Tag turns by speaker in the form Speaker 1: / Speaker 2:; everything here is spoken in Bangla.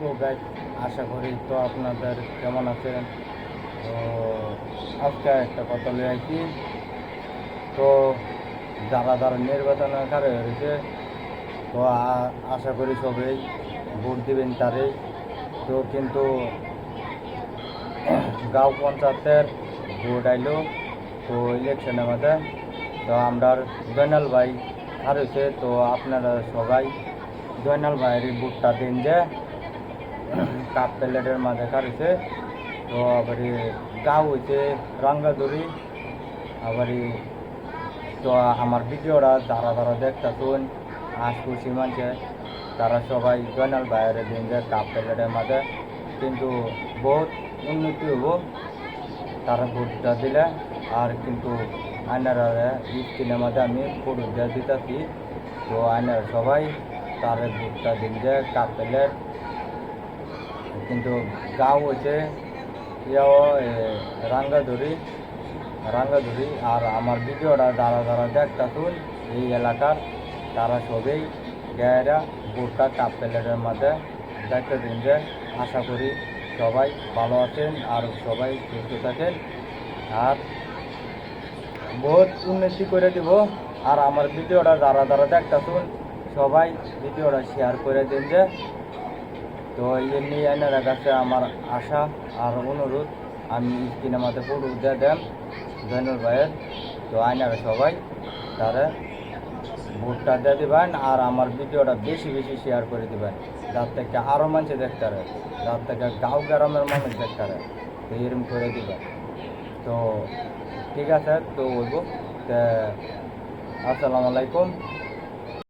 Speaker 1: তো গাইড আশা করি তো আপনাদের কেমন আছেন? তো আজকে একটা কথা লিয়ে আইছি। তো যারা যারা নির্বাচন কারে হয়েছে, তো আশা করি সবাই ভোট দিবেন তারে। তো কিন্তু গাঁও পঞ্চায়েতের ভোট আইলো, তো ইলেকশনের মধ্যে তো আমরা জয়নাল ভাই আর হয়েছে তো আপনারা সবাই জয়নাল ভাইয়ের ভোটটা দিন যে। কাপ প্লেটের মাঝে কারছে তো আবার গাঁও হয়েছে দড়ি আবার তো আমার ভিডিওটা যারা যারা দেখতেছুন, আজ খুশি মানছে, তারা সবাই জয়নাল বাইরে দিন যে কাপ প্লেটের মাঝে। কিন্তু বহুত উন্নতি হব তারা ভোটটা দিলে। আর কিন্তু আইনারা স্ক্রিনের মাঝে আমি ফটো দিয়ে দিতেছি। তো আইনারা সবাই তারা ভোটটা দিন যে কাপ প্লেট কিন্তু গাঁও হচ্ছে ইয়াও রাঙ্গাধুরি রাঙ্গাধুরি আর আমার ভিডিওটা যারা যারা দেখতেছুন, এই এলাকার, তারা সবেই গায়েরা ভোটটা কাপ প্লেটের মধ্যে দেখতে দিন যে আশা করি সবাই ভালো আছেন আর সবাই সুস্থ থাকেন। আর বহুত উন্নতি করে দিব। আর আমার ভিডিওটা যারা যারা দেখতেছুন, সবাই ভিডিওটা শেয়ার করে দিন যে তো এমনি এনারা কাছে আমার আশা আর অনুরোধ, আমি স্ক্রিনের মাঝে ফটো দিয়ে দেন জয়নুল ভাইয়ের। তো আইনারা সবাই তারা ভোটটা দিয়ে দিবেন আর আমার ভিডিওটা বেশি বেশি শেয়ার করে দিবেন, যার থেকে আরও মানুষ দেখতে পারে, যার থেকে গাঁও গ্রামের মানুষ দেখতে পারে, তো এরকম করে দিবেন। তো ঠিক আছে, তো বলব, তা আসসালামু আলাইকুম।